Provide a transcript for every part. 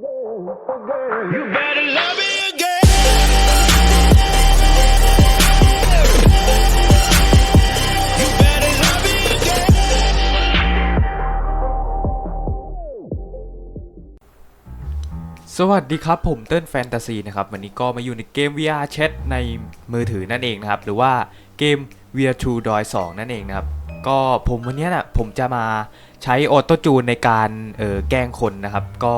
You better love me again. สวัสดีครับ ผมเติ้ลแฟนตาซีนะครับ วันนี้ก็มาอยู่ในเกม VR Chat ในมือถือนั่นเองนะครับ หรือว่าเกม VR 2 Doi 2นั่นเองนะครับ ก็ผมวันนี้นะผมจะมาใช้ออโต้จูนในการเออแกล้งคนนะครับ ก็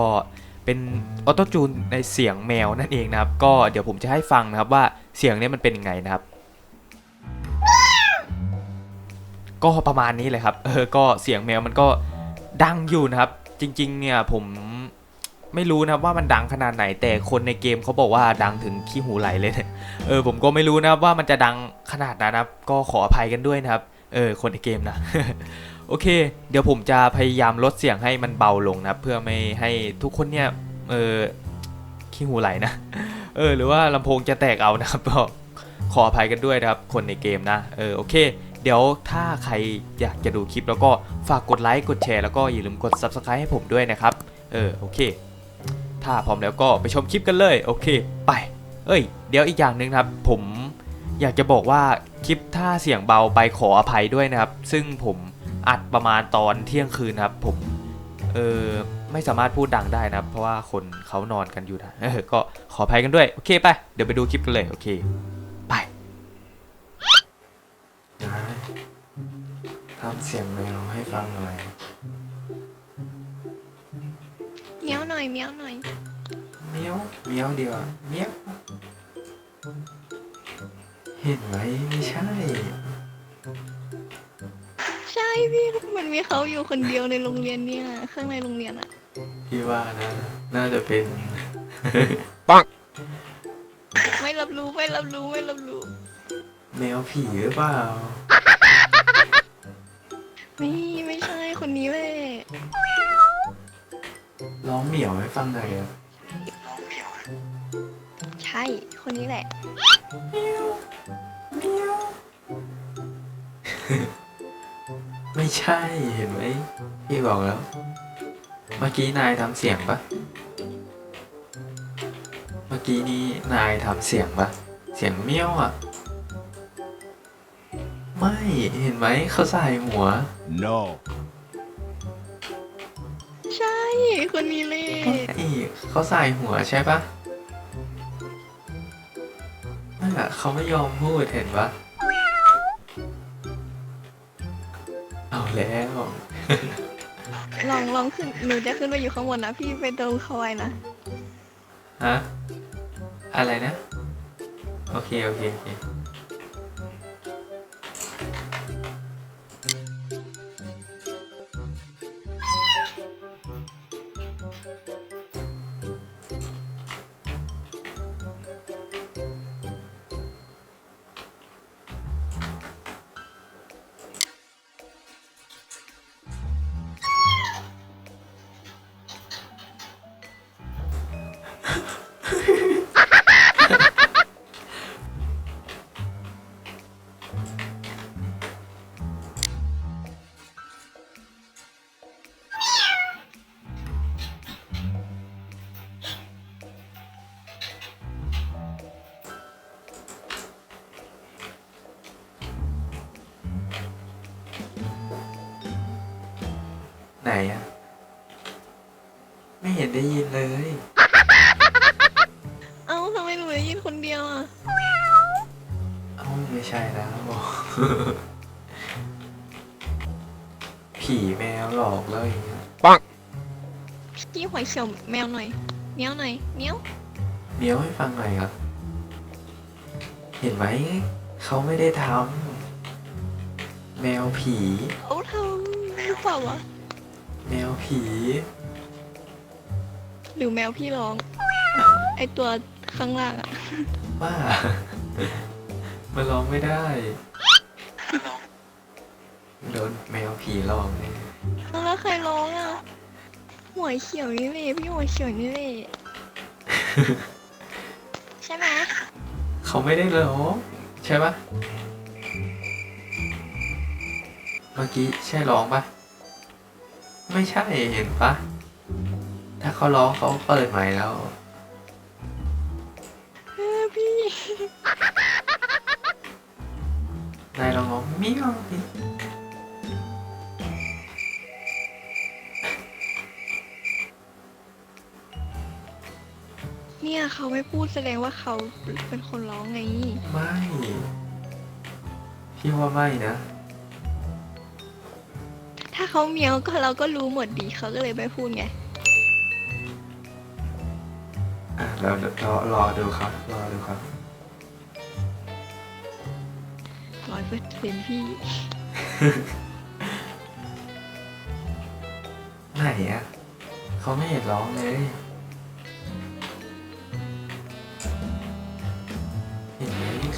เป็นออโต้จูนในเสียงแมวนั่นเองนะครับ ก็เดี๋ยวผมจะให้ฟังนะครับว่าเสียงนี้มันเป็นยังไงนะครับ ก็ประมาณนี้เลยครับ เออ ก็เสียงแมวมันก็ดังอยู่นะครับ จริง ๆ เนี่ยผมไม่รู้นะครับว่ามันดังขนาดไหนแต่คนในเกมเขาบอกว่าดังถึงขี้หูไหลเลยเนี่ยเออผมก็ไม่รู้นะครับว่ามันจะดังขนาดนั้นนะครับ ก็ขออภัยกันด้วยนะครับ เออคนในเกมนะ โอเค เดี๋ยวผมจะพยายามลดเสียงให้มันเบาลงนะเพื่อไม่ให้ทุกคนเนี่ยเออขี้หูไหลนะเออหรือว่าลำโพงจะแตกเอานะครับก็ขออภัยกันด้วยนะครับ คนในเกมนะเออโอเค เดี๋ยวถ้าใครอยากจะดูคลิปแล้วก็ฝากกดไลค์กดแชร์แล้วก็อย่าลืมกด Subscribe ให้ผมด้วยนะครับ เออโอเค ถ้าพร้อมแล้วก็ไปชมคลิปกันเลย โอเค ไป เอ้ย เดี๋ยวอีกอย่างหนึ่งครับ ผมอยากจะบอกว่าคลิปถ้าเสียงเบาไปขออภัยด้วยนะครับ ซึ่งผม อัดประมาณตอนเที่ยงคืนนะครับ ผมเออไม่สามารถพูดดังได้นะครับเพราะว่าคนเขานอนกันอยู่นะเออก็ขออภัยกันด้วย โอเคไป เดี๋ยวไปดูคลิปกันเลย โอเค ไปทำเสียงแมวให้ฟังหน่อยเมี้ยวหน่อยเมี้ยวหน่อยเมียวเมียวเดียวอะเมียวเห็นไหมไม่ใช่ ใช่พี่มันมีเขาอยู่คนเดียวในโรงเรียนเนี่ยข้างในโรงเรียนอะพี่ว่านะน่าจะเป็น ไม่รับรู้ไม่รับรู้ไม่รับรู้ แมวผีหรือเปล่า ไม่ไม่ใช่คนนี้เลยร้องเหมียวให้ฟังหน่อยอะใช่คนนี้แหละไม่ ใช่เห็นไหมพี่บอกแล้ว เมื่อกี้นายทำเสียงปะเมื่อกี้นี้นายทำเสียงปะเสียงเมียวอะ ไม่เห็นไหมเขาใส่หัว No. ใช่คนนี้เลยนี่เขาใส่หัวใช่ปะนั่นแหละเขาไม่ยอมพูดเห็นปะ เอาแล้วลองลองขึ้นหนูจะขึ้นไปอยู่ข้างบนนะพี่ไปตรงเขาไว้นะฮะอะไรนะ โอเค โอเค โอเค ไหนอะไม่เห็นได้ยินเลย ผีแมวหลอกแล้วอย่างเงี้ยพี่หอยเขียวแมวหน่อยเมี้ยวหน่อยเมี้ยวเมียวให้ฟังหน่อยครับ เห็นไหมเขาไม่ได้ทำแมวผี เขาทำหรือเปล่าวะแมวผี หรือแมวพี่ร้อง ไอตัวข้างล่างอะบ้า มันร้องไม่ได้โดน แมวผีหลอกเลยแล้วใครร้องอะหัวเขียวนี่เลยพี่หัวเขียวนี่เลยใช่ไหมเขาไม่ได้ร้องใช่ปะเมื่อกี้ใช่ร้องปะไม่ใช่เห็นปะถ้าเขาร้องเขาเปิดใหม่แล้วเออพี่นายลองร้องเมียว เนี่ยเขาไม่พูดแสดงว่าเขาเป็นคนร้องไง ไม่ พี่ว่าไม่นะ ถ้าเขาเมียวก็เราก็รู้หมดดีเขาก็เลยไม่พูดไง อะเรารอรอดูครับ รอดูครับ ร้อยเปอร์เซ็นต์พี่ไหนอะเขาไม่เห็นร้องเลย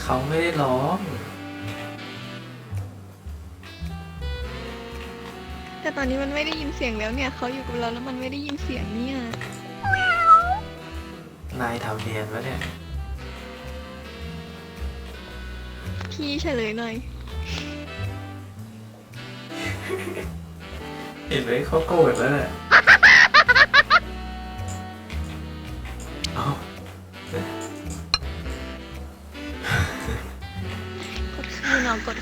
เขาไม่ได้ร้อง แต่ตอนนี้มันไม่ได้ยินเสียงแล้วเนี่ยเขาอยู่กับเราแล้วมันไม่ได้ยินเสียงเนี่ยนายทำเนียนวะเนี่ย พี่เฉลยหน่อย เห็นไหมเขาโกรธแล้วแหละเอา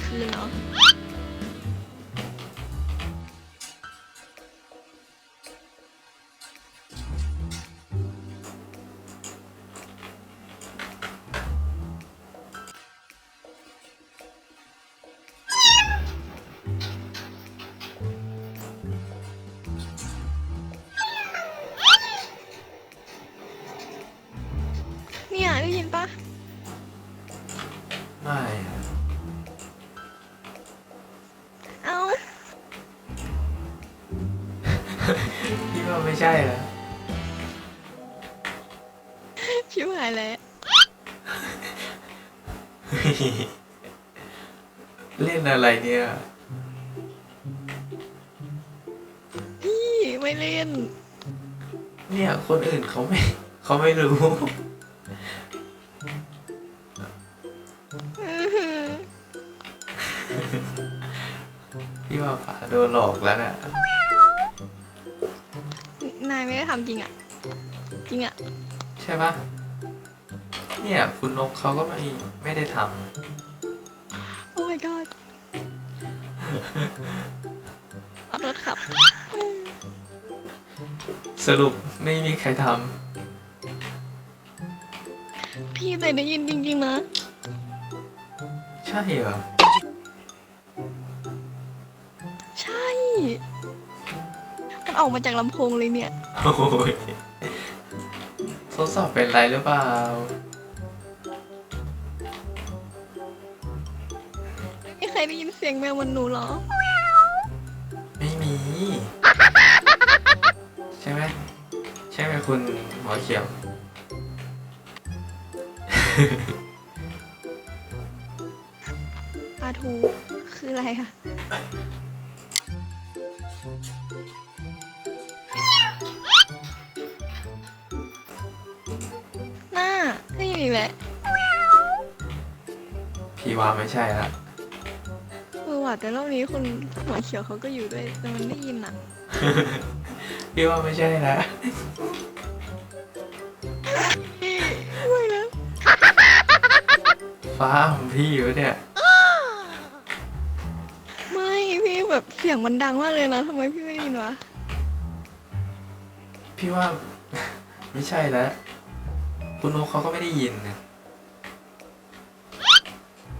คืนเน ไม่ใช่แล้วชิบหายแล้วเล่นอะไรเนี่ยพี่ไม่เล่น เนี่ยคนอื่นเขาไม่เขาไม่รู้อื้อหือพี่ว่าป๋าโดนหลอกแล้วน่ะนาย ไม่ได้ทำจริงอะ จริงอะ ใช่ปะเนี่ยคุณนกเขาก็ไม่ไม่ได้ทโอ้ my god ขอโทษครับำสรุปไม่มีใครทพี่แต่ได้ยินจริงๆนะำใช่เหรอ ออกมาจากลำโพงเลยเนี่ย โอ้ยทดสอบเป็นไรหรือเปล่า ไม่เคยได้ยินเสียงแมวเหมันหนูเหรอ ไม่มี ใช่ไหมใช่ไหมคุณหมอเขียว ปลาทูคืออะไรอะ อีกแหละพี่ว่าไม่ใช่ละเออว่ะแต่รอบนี้คุณหัวเขียวเขาก็อยู่ด้วย แต่มันได้ยินอะพี่ว่าไม่ใช่ละไม่นะฟ้าของพี่วะเนี่ยไม่พี่แบบเสียงมันดังมากเลยนะทำไมพี่ไม่ได้ยินวะ พี่ว่า ไม่ใช่แล้ว คุณนกเขาก็ไม่ได้ยินนะ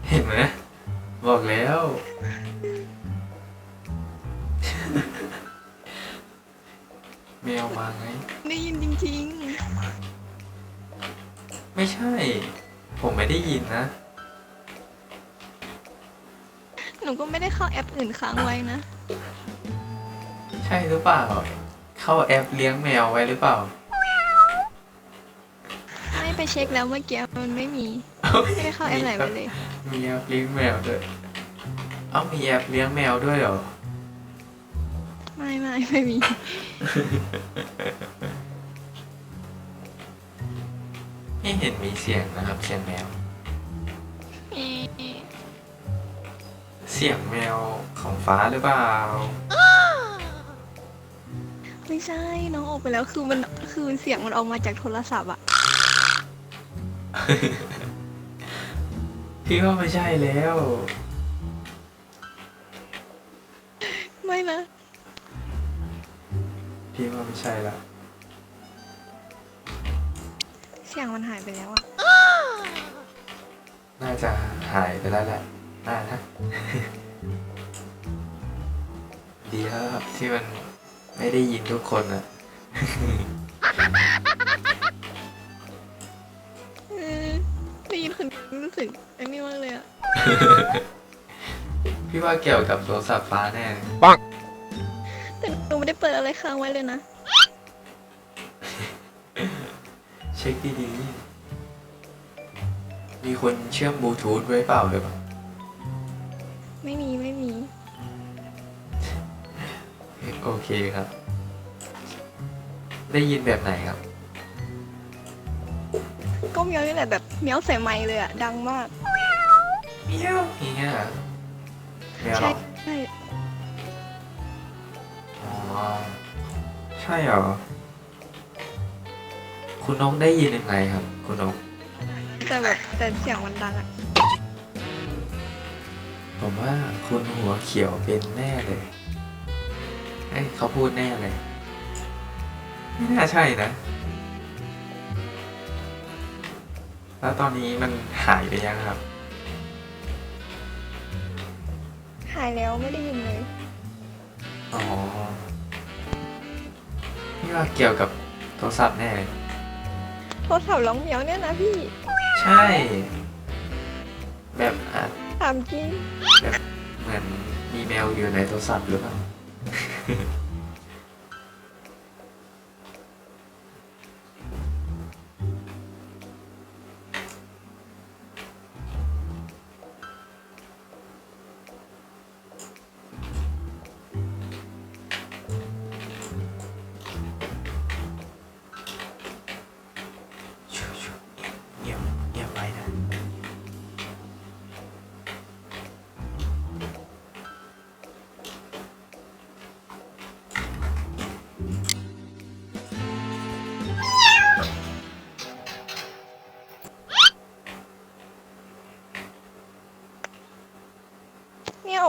เห็นไหมบอกแล้ว แมวมาไง ได้ยินจริงไม่ใช่ ผมไม่ได้ยินนะๆหนูก็ไม่ได้เข้าแอปอื่นค้างไว้นะ ใช่หรือเปล่า เข้าแอปเลี้ยงแมวไว้หรือเปล่า ไม่ไปเช็คแล้วเมื่อกี้มันไม่มีไม่ได้เข้าแอปไหนไปเลย มีแอปเลี้ยงแมวด้วยเอ้ามีแอปเลี้ยงแมวด้วยเหรอ ไม่ไม่ไม่มี ไม่เห็นมีเสียงนะครับเสียงแมวเอ๊ะเสียงแมวของฟ้าหรือเปล่า ไม่ใช่น้องออกไปแล้วคือมันคือเสียงมันออกมาจากโทรศัพท์อะ พี่ว่าไม่ใช่แล้ว ไม่นะ พี่ว่าไม่ใช่ละเสียงมันหายไปแล้วอะน่าจะหายไปแล้วแหละน่านะ ดีแล้วครับที่มันไม่ได้ยินทุกคนอะ สึกไอ้นี่มากเลยอะพี่ว่าเกี่ยวกับโทรศัพท์ฟ้าแน่เลยแต่หนูไม่ได้เปิดอะไรค้างไว้เลยนะ เช็คดีๆมีคนเชื่อมบลูทูธไว้เปล่าหรือเปล่าไม่มีไม่มี โอเคครับ ได้ยินแบบไหนครับก็เมียวนี่แหละแบบ เมียวใส่ไมค์เลยอะดังมาก เมียวอย่างเงี้ยเหรอแมวเหรใช่อใช่อ๋อใช่เหรอ คุณนกได้ยินยังไงครับ คุณนก แต่แบบแต่เสียงมันดังอะผมว่าคุณหัวเขียวเป็นแน่เลยเอ้ยเขาพูดแน่เลย ไม่น่าใช่นะ แล้วตอนนี้มันหายไปยังครับ หายแล้วไม่ได้ยินเลย อ๋อ นี่ว่าเกี่ยวกับโทรศัพท์แน่เลยโทรศัพท์ร้องเมียวเนี่ยนะพี่ ใช่ แบบอะถามจริง แบบเหมือนมีแมวอยู่ในโทรศัพท์หรือเปล่า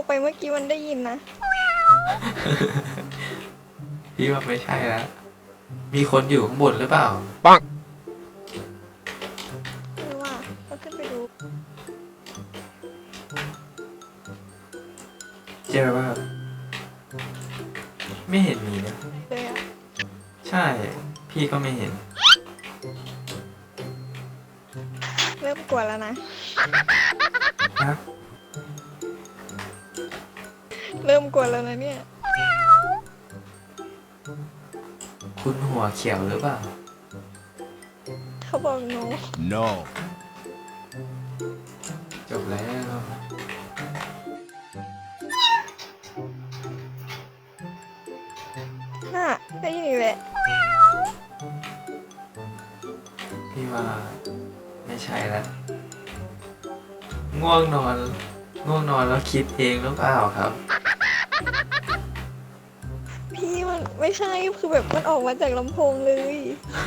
ออกไปเมื่อกี้มันได้ยินนะ พี่ว่าไม่ใช่แล้ว มีคนอยู่ข้างบนหรือเปล่าหรือว่าก็ขึ้นไปดูเจอว่า ไม่เห็นมีนะ เลยอะใช่ พี่ก็ไม่เห็น เริ่มกลัวแล้วนะ นะ ริ่มกลัวแล้วนะเนี่ย คุณหัวเขียวหรือเปล่า เขาบอกหนู No. จบแล้ว น่ะ ได้ยินอีกแหละพี่ว่าไม่ใช่แล้วง่วงนอน ง่วงนอนแล้วคิดเองหรือเปล่าครับ ใช่คือแบบมันออกมาจากลำโพงเลย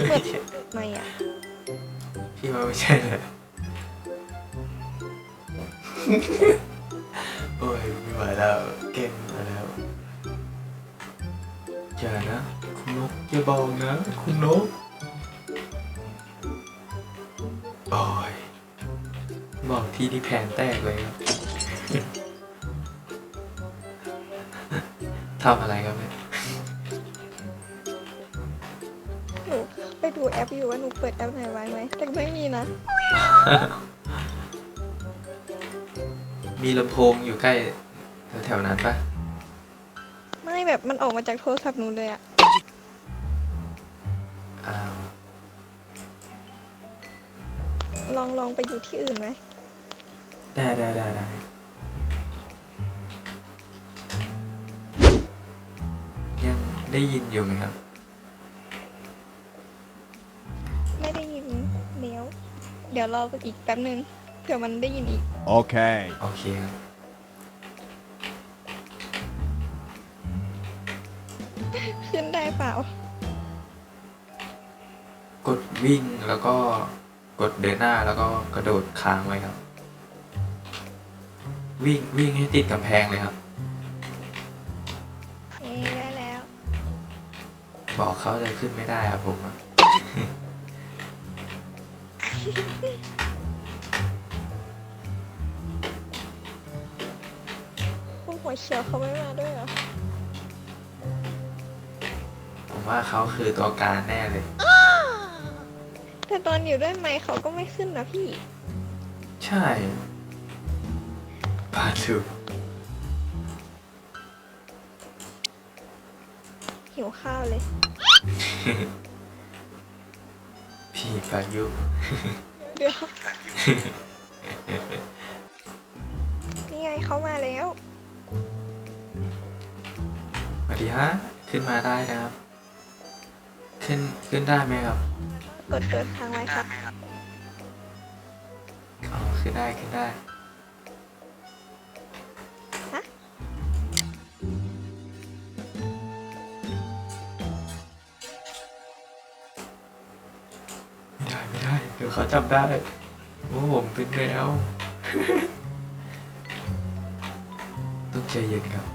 เหมือนไม่อะพี่ว่าไม่ใช่เลยโอ้ยไม่ไหวแล้วเก่งมาแล้วอย่านะคุณนกอย่าบอกนะคุณนกโอ้ยบอกที่ที่แผนแตกเลยครับทำอะไรครับ ปิดแอปไหนไว้ไหมแต่ไม่มีนะ มีลำโพงอยู่ใกล้แถวๆนั้นปะไม่แบบมันออกมาจากโทรศัพท์หนูเลยอะอ้าวลองลองไปอยู่ที่อื่นไหมได้ได้ได้ได้ยังได้ยินอยู่ไหมครับ เดี๋ยวรออีกแป๊บนึงเผื่อมันได้ยินอีก Okay. โอเคครับคือขึ้นได้เปล่า กดวิ่งแล้วก็กดเดินหน้าแล้วก็กระโดดค้างไว้ครับ วิ่งวิ่งให้ติดกำแพงเลยครับ เอ๊ะได้แล้ว บอกเขาจะขึ้นไม่ได้ครับผมอะ พวกหัวเขียวเขาไม่มาด้วยเหรอ ผมว่าเขาคือตัวการแน่เลย แต่ตอนอยู่ด้วยไมค์เขาก็ไม่ขึ้นนะพี่ ใช่ปาทูหิวข้าวเลย พี่ปายุ เดี๋ยว นี่ไงเขามาแล้ว สวัสดีฮะ ขึ้นมาได้นะครับ ขึ้นขึ้นได้ไหมครับกดเปิดทางไว้ครับ อ๋อ ขึ้นได้ขึ้นได้ เขาจับได้ว่าผมเป็นแมวต้องใจเย็นครับ